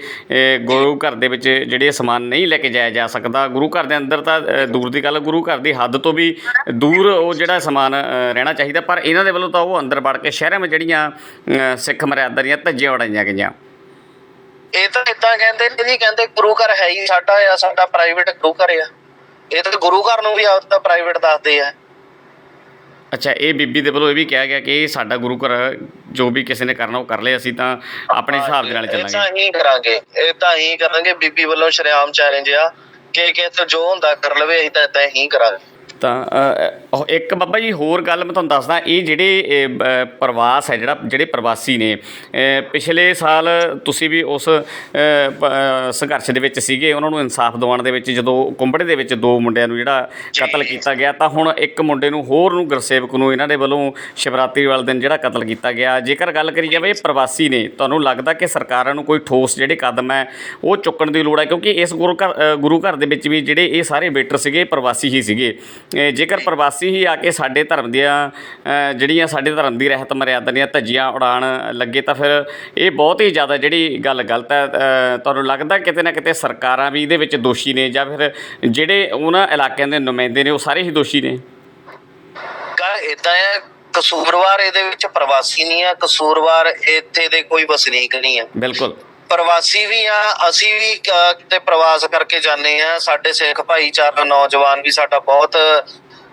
ਗੁਰੂ ਘਰ ਦੇ ਵਿੱਚ ਜਿਹੜੇ ਸਮਾਨ ਨਹੀਂ ਲੈ ਕੇ ਜਾਇਆ ਜਾ ਸਕਦਾ। ਗੁਰੂ ਘਰ ਦੇ ਅੰਦਰ ਤਾਂ ਦੂਰ ਦੀ ਗੱਲ ਗੁਰੂ ਘਰ ਦੀ ਹੱਦ ਤੋਂ ਵੀ ਦੂਰ ਉਹ ਜਿਹੜਾ ਸਮਾਨ ਰਹਿਣਾ ਚਾਹੀਦਾ। ਪਰ ਇਹਨਾਂ ਦੇ ਵੱਲੋਂ ਤਾਂ ਉਹ ਅੰਦਰ ਵੜ ਕੇ ਸ਼ਹਿਰਾਂ ਵਿੱਚ ਜਿਹੜੀਆਂ ਸਿੱਖ ਮਰਿਆਦਾ ਦੀਆਂ ਧੱਜੀਆਂ ਉਡਾਈਆਂ ਗਈਆਂ। ਇਹ ਤਾਂ ਇਦਾਂ ਕਹਿੰਦੇ ਨੇ ਜੀ ਕਹਿੰਦੇ ਗੁਰੂ ਘਰ ਹੈ ਹੀ ਸਾਡਾ ਆ ਸਾਡਾ ਪ੍ਰਾਈਵੇਟ ਗੁਰੂ ਘਰ ਆ। ਇਹ ਤਾਂ ਗੁਰੂ ਘਰ ਨੂੰ ਵੀ ਆਪਦਾ ਪ੍ਰਾਈਵੇਟ ਦੱਸਦੇ ਆ। ਅੱਛਾ ਇਹ ਬੀਬੀ ਦੇ ਵੱਲੋਂ ਇਹ ਵੀ ਕਿਹਾ ਗਿਆ ਕਿ ਇਹ ਸਾਡਾ ਗੁਰੂ ਘਰ ਜੋ ਵੀ ਕਿਸੇ ਨੇ ਕਰਨਾ ਉਹ ਕਰ ਲਏ ਅਸੀਂ ਤਾਂ ਆਪਣੇ ਹਿਸਾਬ ਦੇ ਨਾਲ ਇਹ ਤਾਂ ਚੱਲਾਂਗੇ ਹੀ ਕਰਾਂਗੇ ਇਹ ਤਾਂ ਹੀ ਕਰਾਂਗੇ ਬੀਬੀ ਵੱਲੋਂ ਸ਼ਰਿਆਮ ਚੈਲੰਜ ਆ ਕਿ ਕਿ ਜੋ ਹੁੰਦਾ ਕਰ ਲਵੇ ਅਸੀਂ ਤਾਂ ਏਦਾਂ ਹੀ ਕਰਾਂਗੇ। ਤਾਂ ਇੱਕ ਬਾਬਾ ਜੀ ਹੋਰ ਗੱਲ ਮੈਂ ਤੁਹਾਨੂੰ ਦੱਸਦਾ, ਇਹ ਜਿਹੜੇ ਪ੍ਰਵਾਸ ਹੈ, ਜਿਹੜਾ, ਜਿਹੜੇ ਪ੍ਰਵਾਸੀ ਨੇ ਪਿਛਲੇ ਸਾਲ ਤੁਸੀਂ ਵੀ ਉਸ ਸੰਘਰਸ਼ ਦੇ ਵਿੱਚ ਸੀਗੇ, ਉਹਨਾਂ ਨੂੰ ਇਨਸਾਫ ਦਿਵਾਉਣ ਦੇ ਵਿੱਚ, ਜਦੋਂ ਕੁੰਬੜੇ ਦੇ ਵਿੱਚ ਦੋ ਮੁੰਡਿਆਂ ਨੂੰ ਜਿਹੜਾ ਕਤਲ ਕੀਤਾ ਗਿਆ, ਤਾਂ ਹੁਣ ਇੱਕ ਮੁੰਡੇ ਨੂੰ ਹੋਰ ਨੂੰ ਗੁਰਸੇਵਕ ਨੂੰ ਇਹਨਾਂ ਦੇ ਵੱਲੋਂ ਸ਼ਿਵਰਾਤਰੀ ਵਾਲੇ ਦਿਨ ਜਿਹੜਾ ਕਤਲ ਕੀਤਾ ਗਿਆ। ਜੇਕਰ ਗੱਲ ਕਰੀ ਜਾਵੇ, ਇਹ ਪ੍ਰਵਾਸੀ ਨੇ, ਤੁਹਾਨੂੰ ਲੱਗਦਾ ਕਿ ਸਰਕਾਰਾਂ ਨੂੰ ਕੋਈ ਠੋਸ ਜਿਹੜੇ ਕਦਮ ਹੈ, ਉਹ ਚੁੱਕਣ ਦੀ ਲੋੜ ਹੈ? ਕਿਉਂਕਿ ਇਸ ਗੁਰੂ ਘਰ ਗੁਰੂ ਘਰ ਦੇ ਵਿੱਚ ਵੀ ਜਿਹੜੇ ਇਹ ਸਾਰੇ ਵੇਟਰ ਸੀਗੇ ਪ੍ਰਵਾਸੀ ਹੀ ਸੀਗੇ। ਜੇਕਰ ਪ੍ਰਵਾਸੀ ਹੀ ਆ ਕੇ ਸਾਡੇ ਧਰਮ ਦੀਆਂ ਜਿਹੜੀਆਂ ਸਾਡੇ ਧਰਮ ਦੀ ਰਹਿਤ ਮਰਿਆਦਾ ਦੀਆਂ ਧੱਜੀਆਂ ਉਡਾਣ ਲੱਗੇ ਤਾਂ ਫਿਰ ਇਹ ਬਹੁਤ ਹੀ ਜ਼ਿਆਦਾ ਜਿਹੜੀ ਗੱਲ ਗਲਤ ਹੈ। ਤੁਹਾਨੂੰ ਲੱਗਦਾ ਕਿਤੇ ਨਾ ਕਿਤੇ ਸਰਕਾਰਾਂ ਵੀ ਇਹਦੇ ਵਿੱਚ ਦੋਸ਼ੀ ਨੇ ਜਾਂ ਫਿਰ ਜਿਹੜੇ ਉਹਨਾਂ ਇਲਾਕਿਆਂ ਦੇ ਨੁਮਾਇੰਦੇ ਨੇ ਉਹ ਸਾਰੇ ਹੀ ਦੋਸ਼ੀ ਨੇ? ਗੱਲ ਇਦਾਂ ਹੈ ਕਸੂਰਵਾਰ ਇਹਦੇ ਵਿੱਚ ਪ੍ਰਵਾਸੀ ਨਹੀਂ ਆ ਕਸੂਰਵਾਰ ਇੱਥੇ ਦੇ ਕੋਈ ਵਸਨੀਕ ਨਹੀਂ ਆ ਬਿਲਕੁਲ। ਪ੍ਰਵਾਸੀ ਵੀ ਆ ਅਸੀਂ ਵੀ ਕਿਤੇ ਪ੍ਰਵਾਸ ਕਰਕੇ ਜਾਂਦੇ ਆ। ਸਾਡੇ ਸਿੱਖ ਭਾਈਚਾਰਾ ਨੌਜਵਾਨ ਵੀ ਸਾਡਾ ਬਹੁਤ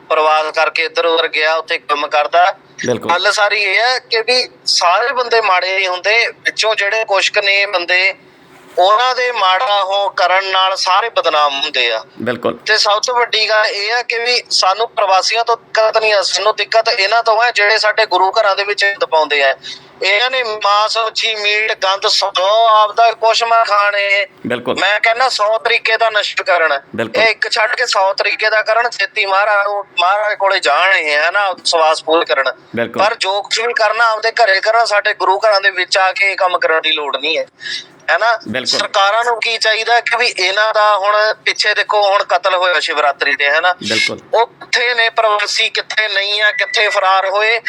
ਪ੍ਰਵਾਸ ਕਰਕੇ ਇੱਧਰ ਉੱਧਰ ਗਿਆ ਉੱਥੇ ਕੰਮ ਕਰਦਾ। ਗੱਲ ਸਾਰੀ ਇਹ ਹੈ ਕਿ ਵੀ ਸਾਰੇ ਬੰਦੇ ਮਾੜੇ ਨਹੀਂ ਹੁੰਦੇ ਵਿੱਚੋਂ ਜਿਹੜੇ ਕੁਛ ਨੇ ਬੰਦੇ ਉਹਨਾਂ ਦੇ ਮਾੜਾ ਹੋ ਕਰਨ ਨਾਲ ਸਾਰੇ ਬਦਨਾਮ ਹੁੰਦੇ ਆ। ਬਿਲਕੁਲ। ਤੇ ਸਭ ਤੋਂ ਵੱਡੀ ਗੱਲ ਇਹ ਆ ਕਿ ਵੀ ਸਾਨੂੰ ਪ੍ਰਵਾਸੀਆਂ ਤੋਂ ਦਿੱਕਤ ਨਹੀਂ ਆ ਸਾਨੂੰ ਦਿੱਕਤ ਇਹਨਾਂ ਤੋਂ ਹੈ ਜਿਹੜੇ ਸਾਡੇ ਗੁਰੂ ਘਰਾਂ ਦੇ ਵਿੱਚ ਦਪਾਉਂਦੇ ਆ। ਇਹਨਾਂ ਨੇ ਮਾਸ ਮੱਛੀ ਮੀਟ ਗੰਦ ਸੋ ਆਪਦਾ ਕੁਛ ਮੈਂ ਖਾਣੇ। ਬਿਲਕੁਲ। ਮੈਂ ਕਹਿੰਦਾ 100 ਤਰੀਕੇ ਦਾ ਨਸ਼ਟ ਕਰਨ। ਬਿਲਕੁਲ। ਇਹ ਇੱਕ ਛੱਡ ਕੇ 100 ਤਰੀਕੇ ਦਾ ਕਰਨ ਛੇਤੀ ਮਹਾਰਾਜ ਨੂੰ ਮਹਾਰਾਜ ਕੋਲੇ ਜਾਣ ਇਹ ਹੈ ਨਾ ਸਵਾਸ ਪੂਰ ਕਰਨ। ਬਿਲਕੁਲ। ਪਰ ਜੋ ਕੁਛ ਵੀ ਕਰਨਾ ਆਪਦੇ ਘਰੇ ਕਰਨਾ ਸਾਡੇ ਗੁਰੂ ਘਰਾਂ ਦੇ ਵਿੱਚ ਆ ਕੇ ਇਹ ਕੰਮ ਕਰਨ ਦੀ ਲੋੜ ਨਹੀਂ ਹੈ। ਹੈਨਾ? ਬਿਲਕੁਲ। ਸਰਕਾਰਾਂ ਨੂੰ ਕੀ ਚਾਹੀਦਾ ਕਿ ਵੀ ਇਹਨਾਂ ਦਾ ਹੁਣ ਪਿੱਛੇ ਦੇਖੋ ਹੁਣ ਕਤਲ ਹੋਇਆ ਸ਼ਿਵਰਾਤਰੀ ਤੇ ਹੈਨਾ? ਬਿਲਕੁਲ। ਉਹ ਕਿੱਥੇ ਨੇ ਪ੍ਰਵਾਸੀ ਕਿੱਥੇ ਨਹੀਂ ਆ ਕਿੱਥੇ ਫਰਾਰ ਹੋਏ?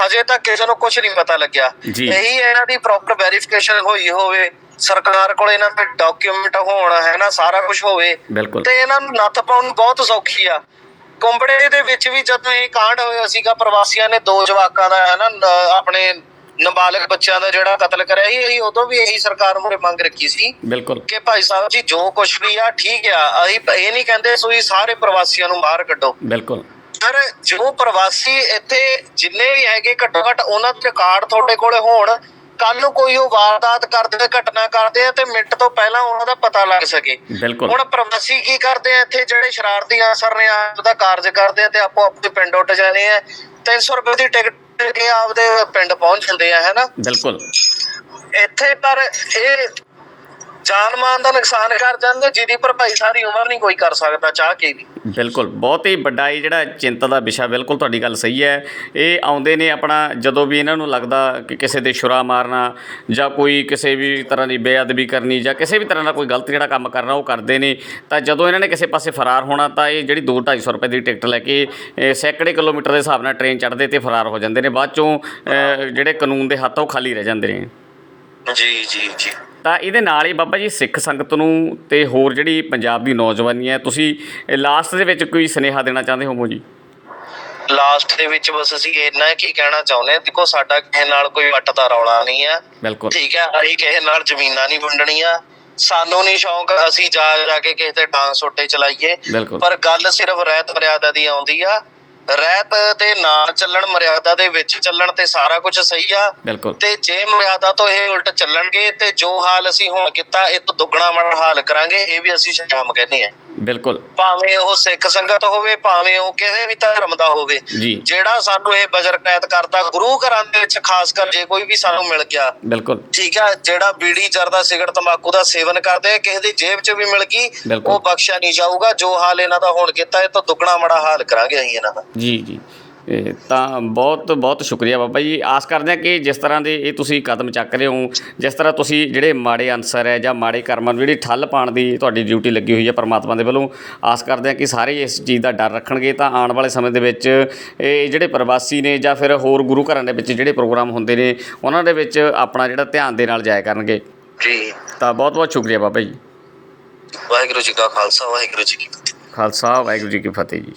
ਹਜੇ ਤੱਕ ਕਿਸੇ ਨੂੰ ਕੁਝ ਨਹੀਂ ਪਤਾ ਲੱਗਿਆ। ਇਹੀ ਇਹਨਾਂ ਦੀ ਪ੍ਰੋਪਰ ਵੈਰੀਫਿਕੇਸ਼ਨ ਹੋਈ ਹੋਵੇ ਸਰਕਾਰ ਕੋਲ ਇਹਨਾਂ ਦੇ ਡਾਕੂਮੈਂਟ ਹੋਣ ਹੈ ਨਾ ਸਾਰਾ ਕੁਝ ਹੋਵੇ ਤੇ ਇਹਨਾਂ ਨੂੰ ਨੱਥ ਪਾਉਣ ਬਹੁਤ ਸੌਖੀ ਆ। ਕੁੰਬੜੇ ਦੇ ਵਿੱਚ ਵੀ ਜਦੋਂ ਇਹ ਕਾਂਡ ਹੋਇਆ ਸੀਗਾ ਪ੍ਰਵਾਸੀਆਂ ਨੇ ਦੋ ਜਵਾਕਾਂ ਦਾ ਹੈ ਨਾ ਆਪਣੇ ਨਾਬਾਲਗ ਬੱਚਿਆਂ ਦਾ ਜਿਹੜਾ ਕਤਲ ਕਰਿਆ ਸੀ ਇਹ ਉਦੋਂ ਵੀ ਇਹੀ ਸਰਕਾਰ ਮੂਹਰੇ ਮੰਗ ਰੱਖੀ ਸੀ ਬਿਲਕੁਲ। ਕਿ ਭਾਈ ਸਾਹਿਬ ਜੀ ਜੋ ਕੁਝ ਵੀ ਆ ਠੀਕ ਆ ਅਸੀਂ ਇਹ ਨਹੀਂ ਕਹਿੰਦੇ ਤੁਸੀਂ ਸਾਰੇ ਪ੍ਰਵਾਸੀਆਂ ਨੂੰ ਬਾਹਰ ਕੱਢੋ। ਬਿਲਕੁਲ। ਪਰ ਜੋ ਪ੍ਰਵਾਸੀ ਇੱਥੇ ਜਿੰਨੇ ਵੀ ਹੈਗੇ ਘੱਟੋ ਘੱਟ ਉਹਨਾਂ ਦੇ ਕਾਰਡ ਤੁਹਾਡੇ ਕੋਲੇ ਹੋਣ ਕੱਲ ਨੂੰ ਕੋਈ ਉਹ ਵਾਰਦਾਤ ਕਰਦੇ ਘਟਨਾ ਕਰਦੇ ਆ ਤੇ ਮਿੰਟ ਤੋਂ ਪਹਿਲਾਂ ਉਹਨਾਂ ਦਾ ਪਤਾ ਲੱਗ ਸਕੇ। ਹੁਣ ਪ੍ਰਵਾਸੀ ਕੀ ਕਰਦੇ ਆ ਇੱਥੇ ਜਿਹੜੇ ਸ਼ਰਾਰਤੀ ਅਨਸਰ ਨੇ ਆਪਦਾ ਕਾਰਜ ਕਰਦੇ ਆ ਤੇ ਆਪੋ ਆਪਣੇ ਪਿੰਡ ਉੱਟ ਜਾਂਦੇ ਆ। 300 ਰੁਪਏ ਦੀ ਟਿਕਟ ਕੇ ਆਪਦੇ ਪਿੰਡ ਪਹੁੰਚ ਜਾਂਦੇ ਆ ਹੈਨਾ ਬਿਲਕੁਲ। ਇੱਥੇ ਪਰ ਇਹ ਜਾਨ ਮਾਨ ਦਾ ਨੁਕਸਾਨ ਕਰ ਜਾਂਦੇ ਜਿਹਦੀ ਭਰਪਾਈ ਸਾਰੀ ਉਮਰ ਨਹੀਂ ਕੋਈ ਕਰ ਸਕਦਾ ਚਾਹ ਕੇ ਵੀ। ਬਿਲਕੁਲ ਬਹੁਤ ਹੀ ਵੱਡਾ ਇਹ ਜਿਹੜਾ ਚਿੰਤਾ ਦਾ ਵਿਸ਼ਾ ਬਿਲਕੁਲ ਤੁਹਾਡੀ ਗੱਲ ਸਹੀ ਹੈ। ਇਹ ਆਉਂਦੇ ਨੇ ਆਪਣਾ ਜਦੋਂ ਵੀ ਇਹਨਾਂ ਨੂੰ ਲੱਗਦਾ ਕਿ ਕਿਸੇ ਦੇ ਛੁਰਾ ਮਾਰਨਾ ਜਾਂ ਕੋਈ ਕਿਸੇ ਵੀ ਤਰ੍ਹਾਂ ਦੀ ਬੇਅਦਬੀ ਕਰਨੀ ਜਾਂ ਕਿਸੇ ਵੀ ਤਰ੍ਹਾਂ ਦਾ ਕੋਈ ਗਲਤ ਜਿਹੜਾ ਕੰਮ ਕਰਨਾ ਉਹ ਕਰਦੇ ਨੇ ਤਾਂ ਜਦੋਂ ਇਹਨਾਂ ਨੇ ਕਿਸੇ ਪਾਸੇ ਫਰਾਰ ਹੋਣਾ ਤਾਂ ਇਹ ਜਿਹੜੀ 2 250 ਰੁਪਏ ਦੀ ਟਿਕਟ ਲੈ ਕੇ ਸੈਂਕੜੇ ਕਿਲੋਮੀਟਰ ਦੇ ਹਿਸਾਬ ਨਾਲ ਟ੍ਰੇਨ ਚੜ੍ਹਦੇ ਤੇ ਫਰਾਰ ਹੋ ਜਾਂਦੇ ਨੇ ਬਾਅਦ ਚੋਂ ਜਿਹੜੇ ਕਾਨੂੰਨ ਦੇ ਹੱਥ ਖਾਲੀ ਰਹਿ ਜਾਂਦੇ ਨੇ। ਜੀ ਜੀ ਜੀ। ਤਾਂ ਇਹਦੇ ਨਾਲ ਹੀ ਬਾਬਾ ਜੀ ਸਿੱਖ ਸੰਗਤ ਨੂੰ ਤੇ ਹੋਰ ਜਿਹੜੀ ਪੰਜਾਬ ਦੀ ਨੌਜਵਾਨੀ ਹੈ ਤੁਸੀਂ ਲਾਸਟ ਦੇ ਵਿੱਚ ਕੋਈ ਸੁਨੇਹਾ ਦੇਣਾ ਚਾਹੁੰਦੇ ਹੋ ਜੀ? ਲਾਸਟ ਦੇ ਵਿੱਚ ਬਸ ਅਸੀਂ ਇੰਨਾ ਕੀ ਕਹਿਣਾ ਚਾਹੁੰਦੇ ਹਾਂ ਦੇਖੋ ਸਾਡਾ ਕਿਸੇ ਨਾਲ ਕੋਈ ਵੱਟ ਦਾ ਰੌਲਾ ਨਹੀਂ ਬਿਲਕੁਲ। ਠੀਕ ਹੈ ਅਸੀਂ ਕਿਸੇ ਨਾਲ ਜ਼ਮੀਨਾਂ ਨਹੀਂ ਵੰਡਣੀਆਂ। ਸਾਨੂੰ ਨਹੀਂ ਸ਼ੌਂਕ ਅਸੀਂ ਜਾ ਜਾ ਕੇ ਕਿਸੇ ਤੇ ਡਾਂਸ ਸੋਟੇ ਚਲਾਈਏ। ਪਰ ਗੱਲ ਸਿਰਫ ਰਹਿਤ ਮਰਿਆਦਾ ਦੀ ਆਉਂਦੀ ਆ ਰਹਿਤ ਦੇ ਨਾਲ ਚੱਲਣ ਮਰਿਆਦਾ ਦੇ ਵਿੱਚ ਚੱਲਣ ਤੇ ਸਾਰਾ ਕੁਝ ਸਹੀ ਆ। ਤੇ ਜੇ ਮਰਿਆਦਾ ਤੋਂ ਇਹ ਉਲਟ ਚੱਲਣਗੇ ਤੇ ਜੋ ਹਾਲ ਅਸੀਂ ਹੁਣ ਕੀਤਾ ਇਹ ਤੋਂ ਦੁੱਗਣਾ ਮਾੜਾ ਹਾਲ ਕਰਾਂਗੇ ਇਹ ਵੀ ਅਸੀਂ ਸ਼ਾਮ ਕਹਿੰਦੇ ਆ। ਬਿਲਕੁਲ। ਭਾਵੇਂ ਉਹ ਸਿੱਖ ਸੰਗਤ ਹੋਵੇ ਭਾਵੇਂ ਉਹ ਕਿਸੇ ਵੀ ਧਰਮ ਦਾ ਹੋਵੇ ਜਿਹੜਾ ਸਾਨੂੰ ਇਹ ਬਜਰ ਕੈਦ ਕਰਦਾ ਗੁਰੂ ਘਰਾਂ ਦੇ ਵਿੱਚ ਖਾਸ ਕਰ ਜੇ ਕੋਈ ਵੀ ਸਾਨੂੰ ਮਿਲ ਗਿਆ ਬਿਲਕੁਲ। ਠੀਕ ਆ ਜਿਹੜਾ ਬੀੜੀ ਜਰਦਾ ਸਿਗਰਟ ਤੰਬਾਕੂ ਦਾ ਸੇਵਨ ਕਰਦੇ ਕਿਸੇ ਦੀ ਜੇਬ 'ਚ ਵੀ ਮਿਲ ਗਈ। ਉਹ ਬਖਸ਼ਿਆ ਨਹੀਂ ਜਾਊਗਾ ਜੋ ਹਾਲ ਇਹਨਾਂ ਦਾ ਹੁਣ ਕੀਤਾ ਇਹ ਤੋਂ ਦੁੱਗਣਾ ਮਾੜਾ ਹਾਲ ਕਰਾਂਗੇ ਅਸੀਂ ਇਹਨਾਂ ਦਾ। ਜੀ ਜੀ। ਇਹ ਤਾਂ ਬਹੁਤ ਬਹੁਤ ਸ਼ੁਕਰੀਆ ਬਾਬਾ ਜੀ। ਆਸ ਕਰਦੇ ਹਾਂ ਕਿ ਜਿਸ ਤਰ੍ਹਾਂ ਦੇ ਇਹ ਤੁਸੀਂ ਕਦਮ ਚੱਕ ਰਹੇ ਹੋ ਜਿਸ ਤਰ੍ਹਾਂ ਤੁਸੀਂ ਜਿਹੜੇ ਮਾੜੇ ਅਨਸਰ ਹੈ ਜਾਂ ਮਾੜੇ ਕਰਮਾਂ ਨੂੰ ਜਿਹੜੀ ਠੱਲ ਪਾਉਣ ਦੀ ਤੁਹਾਡੀ ਡਿਊਟੀ ਲੱਗੀ ਹੋਈ ਹੈ ਪਰਮਾਤਮਾ ਦੇ ਵੱਲੋਂ ਆਸ ਕਰਦੇ ਹਾਂ ਕਿ ਸਾਰੇ ਇਸ ਚੀਜ਼ ਦਾ ਡਰ ਰੱਖਣਗੇ। ਤਾਂ ਆਉਣ ਵਾਲੇ ਸਮੇਂ ਦੇ ਵਿੱਚ ਇਹ ਜਿਹੜੇ ਪ੍ਰਵਾਸੀ ਨੇ ਜਾਂ ਫਿਰ ਹੋਰ ਗੁਰੂ ਘਰਾਂ ਦੇ ਵਿੱਚ ਜਿਹੜੇ ਪ੍ਰੋਗਰਾਮ ਹੁੰਦੇ ਨੇ ਉਹਨਾਂ ਦੇ ਵਿੱਚ ਆਪਣਾ ਜਿਹੜਾ ਧਿਆਨ ਦੇ ਨਾਲ ਜਾਇਆ ਕਰਨਗੇ। ਜੀ। ਤਾਂ ਬਹੁਤ ਬਹੁਤ ਸ਼ੁਕਰੀਆ ਬਾਬਾ ਜੀ। ਵਾਹਿਗੁਰੂ ਜੀ ਕਾ ਖਾਲਸਾ ਵਾਹਿਗੁਰੂ ਜੀ ਕੀ ਫਤਿਹ। ਖਾਲਸਾ ਵਾਹਿਗੁਰੂ ਜੀ ਕੀ ਫਤਿਹ ਜੀ।